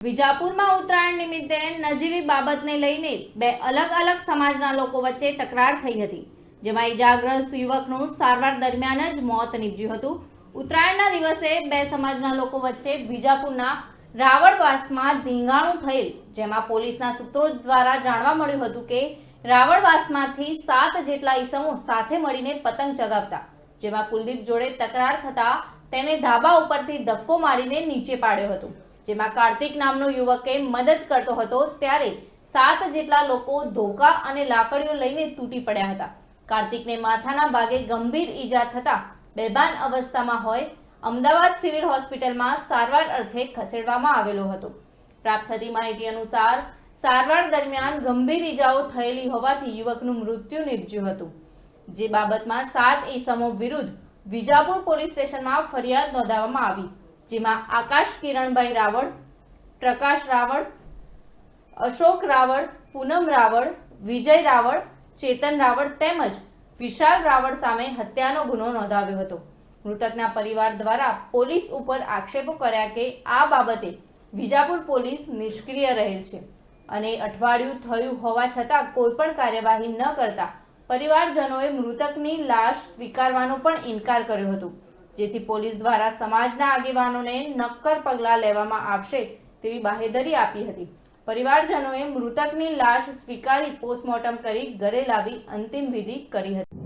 વિજાપુરમાં ઉત્તરાયણ નિમિત્તે નજીવી બાબતને લઈને બે અલગ અલગ સમાજના લોકો વચ્ચે તકરાર થઈ હતી, જેમાં ઈજાગ્રસ્ત યુવકનું સારવાર દરમિયાન જ મોત નીપજ્યું હતું. ઉત્તરાયણના દિવસે બે સમાજના લોકો વચ્ચે વિજાપુરના રાવણવાસમાં ધીંગાણું થયેલ, જેમાં પોલીસના સૂત્રો દ્વારા જાણવા મળ્યું હતું કે રાવણવાસમાંથી સાત જેટલા ઈસમો સાથે મળીને પતંગ ચગાવતા, જેમાં કુલદીપ જોડે તકરાર થતા તેને ધાબા ઉપરથી ધક્કો મારીને નીચે પાડ્યો હતો. જેમાં કાર્તિક નામનો યુવકે મદદ કરતો હતો ત્યારે સાત જેટલા લોકો ધોકા અને લાકડીઓ લઈને તૂટી પડ્યા હતા. કાર્તિકને માથાના ભાગે ગંભીર ઈજા થતા બેભાન અવસ્થામાં હોય, અમદાવાદ સિવિલ હોસ્પિટલમાં સારવાર અર્થે ખસેડવામાં આવેલો હતો. પ્રાપ્ત થતી માહિતી અનુસાર, સારવાર દરમિયાન ગંભીર ઈજાઓ થયેલી હોવાથી યુવકનું મૃત્યુ નીપજ્યું હતું. જે બાબતમાં સાત ઈસમો વિરુદ્ધ વિજાપુર પોલીસ સ્ટેશનમાં ફરિયાદ નોંધાવવામાં આવી. જેમાં આકાશ કિરણભાઈ રાવળ, પ્રકાશ રાવળ, અશોક રાવળ, પૂનમ રાવળ, વિજય રાવળ, ચેતન રાવળ તેમજ વિશાલ રાવળ સામે હત્યાનો ગુનો નોંધાવ્યો હતો. મૃતકના પરિવાર દ્વારા પોલીસ ઉપર આક્ષેપો કર્યા કે આ બાબતે વિજાપુર પોલીસ નિષ્ક્રિય રહેલ છે અને અઠવાડિયું થયું હોવા છતાં કોઈ પણ કાર્યવાહી ન કરતા પરિવારજનોએ મૃતકની લાશ સ્વીકારવાનો પણ ઇનકાર કર્યો હતો. જેથી પોલીસ દ્વારા સમાજના આગેવાનોને નક્કર પગલાં લેવામાં આવશે તેવી બાહેધરી આપી હતી. પરિવારજનોએ મૃતકની લાશ સ્વીકારી પોસ્ટમોર્ટમ કરી ઘરે લાવી અંતિમ વિધિ કરી હતી.